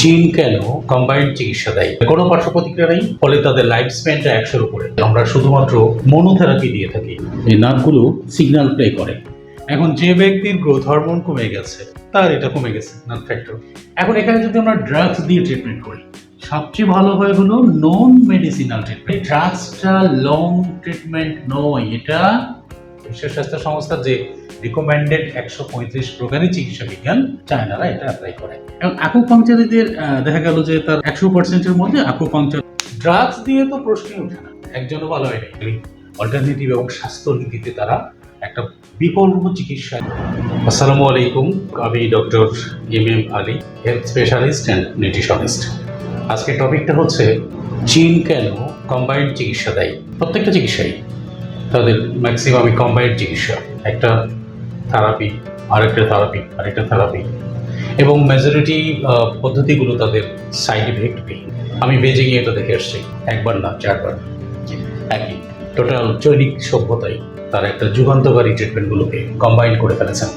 চীন কেন কম্বাইন্ড চিকিৎসা দেয়? কোনো পার্শ্ব প্রতিক্রিয়া নেই, ফলে তাদের লাইফ স্প্যানটা একশোর উপরে। আমরা শুধুমাত্র মনোথেরাপি দিয়ে থাকি। এই নার্ভগুলো সিগন্যাল প্লে করে। এখন যে ব্যক্তির গ্রোথ হরমোন কমে গেছে, তার এটা কমে গেছে নার্ভ ফ্যাক্টর এখন এখানে যদি আমরা ড্রাগস দিয়ে ট্রিটমেন্ট করি, সবচেয়ে ভালো হয় হলো নন মেডিসিনাল ট্রিটমেন্ট ড্রাগসটা লং ট্রিটমেন্ট নয়, এটা বিশ্ব স্বাস্থ্য সংস্থার যে রিকমেন্ডেড একশো পঁয়ত্রিশ প্রকারের চিকিৎসা বিজ্ঞান চায়নারা এটা অ্যাপ্লাই করে। এবং আকুপাংচারিদের দেখা গেল যে তার একশো পার্সেন্টের মধ্যে আকুপাংচার ড্রাগস দিয়ে তো প্রশ্নই ওঠে না। একজনও ভালো হয়নি। অল্টারনেটিভ এবং স্বাস্থ্য নীতিতে তারা একটা বিকল্প চিকিৎসা আসসালামু আলাইকুম। আমি doctor M M Ali health specialist and nutritionist আজকের টপিকটা হচ্ছে চীন কেন কম্বাইন্ড চিকিৎসা দেয়? প্রত্যেকটা চিকিৎসাই। তাদের ম্যাক্সিমামই কম্বাইন্ড চিকিৎসা একটা থেরাপি আরেকটা থেরাপি আরেকটা থেরাপি এবং মেজরিটি পদ্ধতিগুলো তাদের সাইড ইফেক্ট পেয়ে। আমি বেজিংয়ে এটা দেখে আসছি, একবার না, চারবার। একই। টোটাল জৈনিক সভ্যতায় তারা একটা যুগান্তকারী ট্রিটমেন্টগুলোকে কম্বাইন করে ফেলেছেন।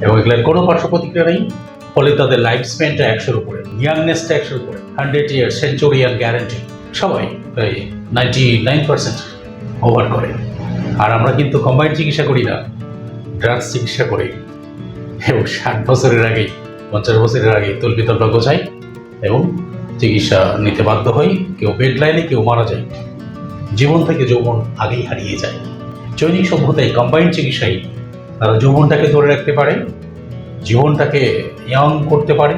এবং এগুলোর কোনো পার্শ্ব প্রতিক্রিয়া নেই। ফলে তাদের লাইফ স্প্যানটা একশোর উপরে ইয়াংনেসটা একশোর উপরে হান্ড্রেড ইয়ার সেঞ্চুরিয়ান গ্যারান্টি সবাই নাইনটি নাইন পার্সেন্ট ওভার করে। আর আমরা কিন্তু কম্বাইন চিকিৎসা করি না। ড্রাগস চিকিৎসা করি। এবং ষাট বছরের আগেই, পঞ্চাশ বছরের আগেই তলবি তলবা গোছাই এবং চিকিৎসা নিতে বাধ্য হই। কেউ বেড লাইনে কেউ মারা যায়। জীবন থেকে যৌবন আগেই হারিয়ে যায়। জৈনিক সভ্যতায় কম্বাইন্ড চিকিৎসায় তারা যৌবনটাকে ধরে রাখতে পারে, জীবনটাকে ইয়ং করতে পারে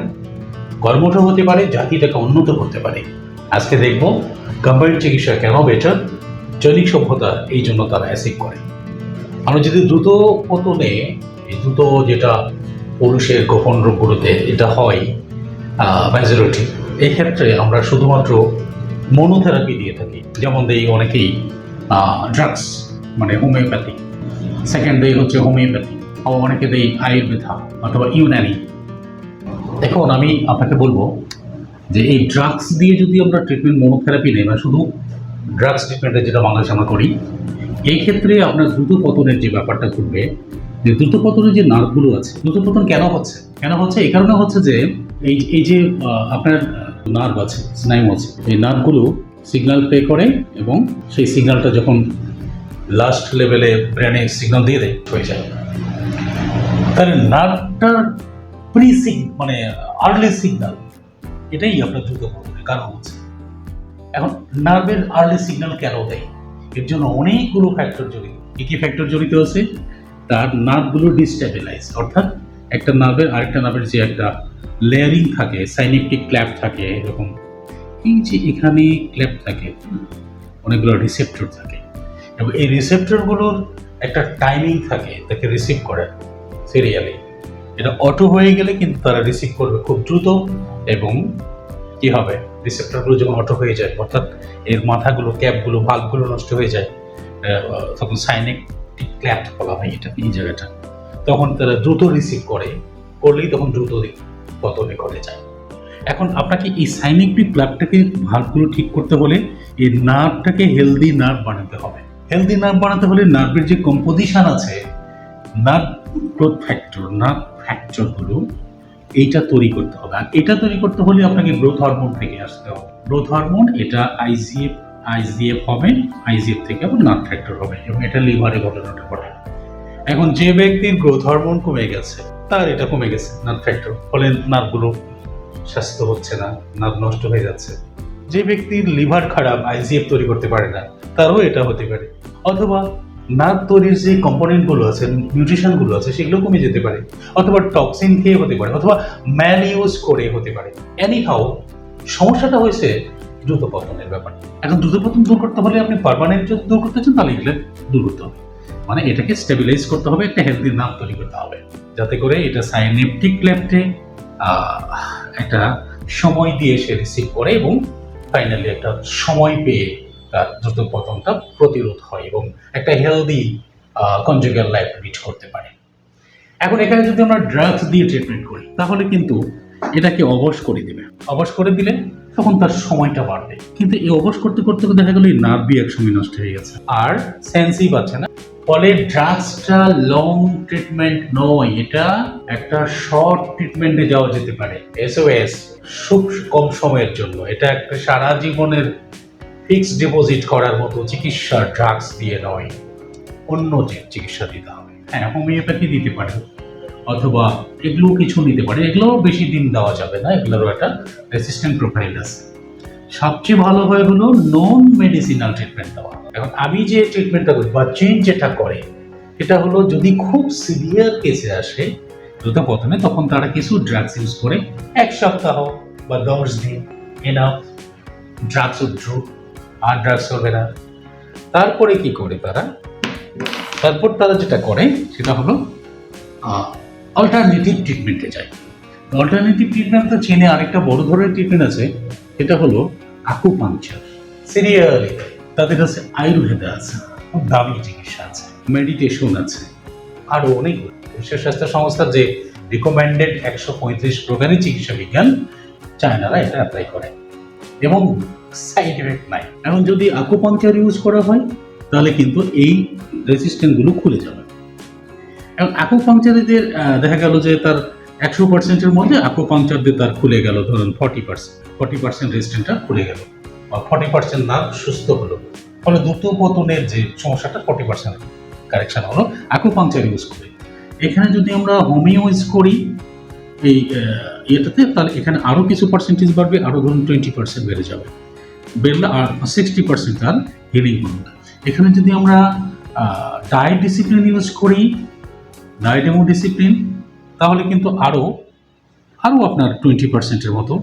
কর্মঠ হতে পারে, জাতিটাকে উন্নত করতে পারে। আজকে দেখব কম্বাইন্ড চিকিৎসা কেন বেটার জৈনিক সভ্যতা এই জন্য তারা অ্যাসিক করে। আমরা যদি দ্রুত পতনে দ্রুত যেটা পুরুষের গোপন রোগগুলোতে এটা হয় মেজরিটি এই ক্ষেত্রে আমরা শুধুমাত্র মনোথেরাপি দিয়ে থাকি। যেমন দেই অনেকেই ড্রাগস মানে হোমিওপ্যাথি সেকেন্ড দেই হচ্ছে হোমিওপ্যাথি আবার অনেকে দেই আয়ুর্বেদা অথবা ইউনানি। এখন আমি আপনাকে বলব যে এই ড্রাগস দিয়ে যদি আমরা ট্রিটমেন্ট মনোথেরাপি নেই বা শুধু ড্রাগস ট্রিটমেন্টে যেটা বাংলাদেশে আমরা করি, এই ক্ষেত্রে আপনার দ্রুত পতনের যে ব্যাপারটা ঘটবে, যে দ্রুত পতনের যে নার্ভগুলো আছে দ্রুত পতন কেন হচ্ছে? কেন হচ্ছে? এই কারণে হচ্ছে যে, এই এই যে আপনার নার্ভ আছে, স্নায়ু আছে, এই নার্ভগুলো সিগনাল প্লে করে এবং সেই সিগনালটা যখন লাস্ট লেভেলে ব্রেনে সিগনাল দিয়ে দেয়, হয়ে যায়। তাহলে নার্ভটার প্রি সিগ মানে আর্লি সিগনাল এটাই আপনার দ্রুত পতনের কারণ হচ্ছে। এখন নার্ভের আর্লি সিগন্যাল কেন দেয়? এর জন্য অনেকগুলো ফ্যাক্টর জড়িত। কী কী ফ্যাক্টর জড়িত আছে? তার নার্ভগুলো ডিস্টেবিলাইজ অর্থাৎ একটা নার্ভের আরেকটা নার্ভের যে একটা লেয়ারিং থাকে সাইনিপটিক ক্ল্যাপ থাকে, এরকম। এই যে এখানে ক্ল্যাপ থাকে, অনেকগুলো রিসেপ্টর থাকে। এবং এই রিসেপ্টরগুলোর একটা টাইমিং থাকে, তাকে রিসিভ করে সিরিয়ালি এটা অটো হয়ে গেলে কিন্তু তারা রিসিভ করবে খুব দ্রুত এবং কি হবে? রিসেপ্টরগুলো যখন অটো হয়ে যায়, অর্থাৎ এর মাথাগুলো, ক্যাপগুলো ভাগগুলো নষ্ট হয়ে যায় তখন সাইনিক ক্ল্যাপ বলা হয় এটা এই জায়গাটা। তখন তারা দ্রুত রিসিভ করে, করলেই তখন দ্রুত পতনে ঘটে যায়। এখন আপনাকে এই সাইনিক ক্ল্যাপটাকে ভাগগুলো ঠিক করতে হলে এই নার্ভটাকে হেলদি নার্ভ বানাতে হবে। হেলদি নার্ভ বানাতে হলে নার্ভের যে কম্পোজিশন আছে নার্ভ গ্রোথ ফ্যাক্টর নার্ভ ফ্যাক্টরগুলো এইটা তৈরি করতে হবে। আর এটা তৈরি করতে হলে আপনাকে গ্রোথ হরমোন থেকে আসতে হবে। গ্রোথ হরমোন এটা আইজিএফ আইজিএফ হবে আইজিএফ থেকে আবার নার্ভ ফ্যাক্টর হবে এবং এটা লিভারে ঘটনাটা ঘটে এখন যে ব্যক্তির গ্রোথ হরমোন কমে গেছে, তার এটা কমে গেছে নার্ভ ফ্যাক্টর ফলে নার্ভগুলো স্বাস্থ্য হচ্ছে না নার্ভ নষ্ট হয়ে যাচ্ছে। যে ব্যক্তির লিভার খারাপ আইজিএফ তৈরি করতে পারে না, তারও এটা হতে পারে। অথবা নার্ভ তৈরির যে কম্পোনেন্টগুলো আছে নিউট্রিশনগুলো আছে, সেগুলো কমে যেতে পারে। অথবা টক্সিন খেয়ে হতে পারে, অথবা ম্যাল ইউজ করে হতে পারে। এনি হাউ সমস্যাটা হয়েছে দ্রুত পতনের ব্যাপার। এখন দ্রুত পতন দূর করতে হলে আপনি পারমানেন্ট যদি দূর করতে চান, তাহলে এগুলো দূর করতে হবে। মানে এটাকে স্টেবিলাইজ করতে হবে, একটা হেলদি নাম তৈরি করতে হবে। যাতে করে এটা সাইনেপটিক ল্যাপটে একটা সময় দিয়ে সে রিসিভ করে এবং ফাইনালি একটা সময় পেয়ে তার দ্রুত পতনটা প্রতিরোধ হয় এবং একটা হেলদি কনজুগাল লাইফ লিড করতে পারে। এখন এখানে যদি আমরা ড্রাগস দিয়ে ট্রিটমেন্ট করি, তাহলে কিন্তু এটাকে অবশ করে দিবে। অবশ করে দিলে তখন তার সময়টা বাড়বে। কিন্তু এই অবশ করতে করতে দেখা গেল এই নার্ভই একসময় নষ্ট হয়ে গেছে। আর সেন্সই পাচ্ছে না। ফলে ড্রাগসটা লং ট্রিটমেন্ট নয়, এটা একটা শর্ট ট্রিটমেন্টে যাওয়া যেতে পারে। এসওএস খুব কম সময়ের জন্য। এটা একটা সারা জীবনের ফিক্সড ডিপোজিট করার মতো চিকিৎসা ড্রাগস দিয়ে নয় অন্য যে চিকিৎসা দিতে হবে। হ্যাঁ হোমিওপ্যাথি দিতে পারে অথবা এগুলো কিছু নিতে পারে। এগুলো বেশি দিন দেওয়া যাবে না এগুলোরও একটা রেসিস্ট্যান্ট প্রোফাইল আছে। সবচেয়ে ভালো হয় হলো নন মেডিসিনাল ট্রিটমেন্ট দেওয়া। এখন আমি যে ট্রিটমেন্টটা করি বা চেঞ্জ যেটা করে এটা হলো যদি খুব সিভিয়ার কেসে আসে দ্রুত প্রথমে তখন তারা কিছু ড্রাগস ইউজ করে এক সপ্তাহ বা দশ দিন এনাফ ড্রাগস উইথড্রু আর ড্রাগস হবে না। তারপরে কি করে তারা? তারপর তারা যেটা করে, সেটা হলো অল্টারনেটিভ ট্রিটমেন্টে যায়। অল্টারনেটিভ ট্রিটমেন্ট তো চেনে আরেকটা বড় ধরনের ট্রিটমেন্ট আছে এটা হলো আকুপাংচার সিরিয়ালি তাদের কাছে আয়ুর্বেদা আছে, খুব দামি চিকিৎসা আছে মেডিটেশন আছে আরও অনেক। বিশ্ব স্বাস্থ্য সংস্থার যে রিকমেন্ডেড একশো পঁয়ত্রিশ প্রকারের চিকিৎসা বিজ্ঞান, চায়নারা এটা অ্যাপ্লাই করে। এবং সাইড এফেক্ট নাই। এখন যদি ইউজ করা হয়, তাহলে কিন্তু এই খুলে যাবে। দেখা গেল যে তার একশো পার্সেন্টের মধ্যে দিয়ে তার খুলে গেল, ধরুন ফর্টি পার্সেন্ট ফর্টি পার্সেন্ট খুলে গেল। বা ফর্টি পার্সেন্ট না, সুস্থ হলো। ফলে দ্রুত পতনের যে সমস্যাটা, ফর্টি পার্সেন্ট কারেকশন হলো ইউজ করে। এখানে যদি আমরা হোমিও ইউজ করি, এই ইয়েটাতে, তাহলে এখানে আরও কিছু পার্সেন্টেজ বাড়বে আরও ধরুন টোয়েন্টি পার্সেন্ট বেড়ে যাবে। বেড়লে আর সিক্সটি পার্সেন্ট তার হিলিং হবে এখানে যদি আমরা ডায়েট ডিসিপ্লিন ইউজ করি ডায়েট এবং ডিসিপ্লিন তাহলে কিন্তু আরও আরও আপনার টোয়েন্টি পার্সেন্টের মতো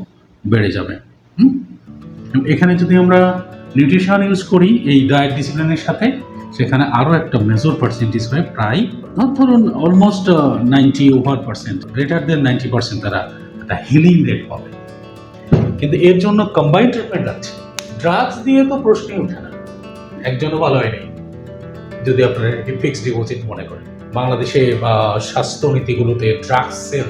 বেড়ে যাবে? এখানে যদি আমরা নিউট্রিশন ইউজ করি, এই ডায়েট ডিসিপ্লিনের সাথে, সেখানে আরও একটা মেজর পার্সেন্টেজ হয় প্রায় ধরুন almost ninety over percent greater than ninety percent তারা একটা হিলিং রেট পাবে। কিন্তু এর জন্য কম্বাইন্ড ট্রিটমেন্ট আছে। ড্রাগস দিয়ে তো প্রশ্নই ওঠে না। একজনও ভালো হয়নি, যদি আপনারা এটি ফিক্সড ডিপোজিট মনে করেন। বাংলাদেশে বা স্বাস্থ্য নীতিগুলোতে ড্রাগসের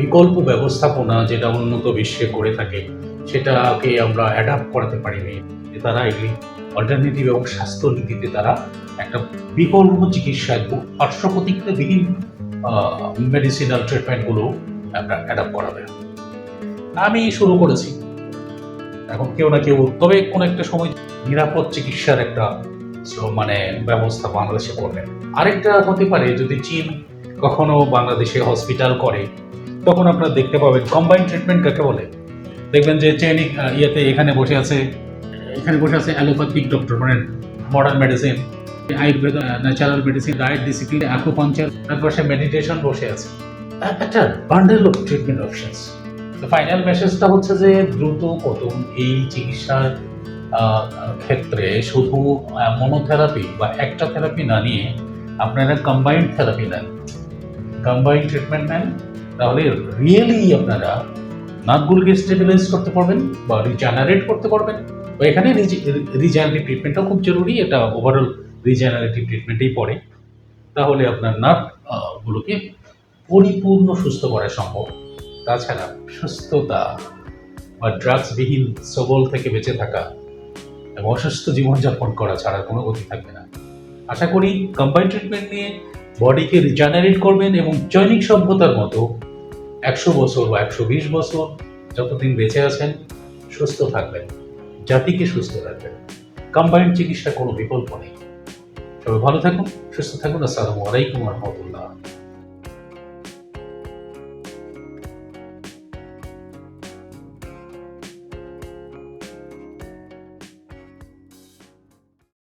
বিকল্প ব্যবস্থাপনা যেটা উন্নত বিশ্বে করে থাকে, সেটাকে আমরা অ্যাডাপ্ট করাতে পারিনি। তারা এগুলি অল্টারনেটিভ এবং স্বাস্থ্য নীতিতে তারা একটা বিকল্প চিকিৎসা পার্শ্ব প্রতিক্রিয়াবিহীন মেডিসিনাল ট্রিটমেন্টগুলো আমরা অ্যাডাপ্ট করাবে। আমি শুরু করেছি। এখন কেউ না কেউ, তবে কোনো একটা সময় নিরাপদ চিকিৎসার একটা মানে ব্যবস্থা বাংলাদেশে করবেন আরেকটা হতে পারে, যদি চীন কখনো বাংলাদেশে হসপিটাল করে, তখন আপনারা দেখতে পাবেন কম্বাইন্ড ট্রিটমেন্ট কাকে বলে? দেখবেন যে চৈনিক ইয়েতে এখানে বসে আছে, এখানে বসে আছে অ্যালোপ্যাথিক ডক্টর মানে modern medicine Ayurveda natural medicine diet discipline acupuncture তারপর সে মেডিটেশন বসে আছে। একটা bundle of treatment options final মেসেজটা হচ্ছে যে দ্রুত কতন এই চিকিৎসার ক্ষেত্রে শুধু মনোথেরাপি বা একটা থেরাপি না নিয়ে আপনারা কম্বাইন্ড থেরাপি নেন। কম্বাইন্ড ট্রিটমেন্ট নেন, তাহলে রিয়েলি আপনারা নাকগুলোকে স্টেবিলাইজ করতে পারবেন বা রিজেনারেট করতে পারবেন? বা এখানে রিজেনারেটিভ ট্রিটমেন্টটাও খুব জরুরি, এটা ওভারঅল রিজেনারেটিভ ট্রিটমেন্টেই পড়ে। তাহলে আপনার নার্ভ গুলোকে পরিপূর্ণ সুস্থ করা সম্ভব। তাছাড়া সুস্থতা বা ড্রাগসবিহীন সবল থেকে বেঁচে থাকা এবং অসুস্থ জীবনযাপন করা ছাড়া কোনো গতি থাকবে না। আশা করি কম্বাইন্ড ট্রিটমেন্ট নিয়ে বডিকে রিজেনারেট করবেন এবং জৈনিক সভ্যতার মতো একশো বছর বা একশো বিশ বছর যতদিন বেঁচে আছেন, সুস্থ থাকবেন, জাতিকে সুস্থ রাখবেন। কম্বাইন্ড চিকিৎসা কোনো বিকল্প নেই। সবাই ভালো থাকুন, সুস্থ থাকুন। আসসালামু আলাইকুম রহমতুল্লাহ।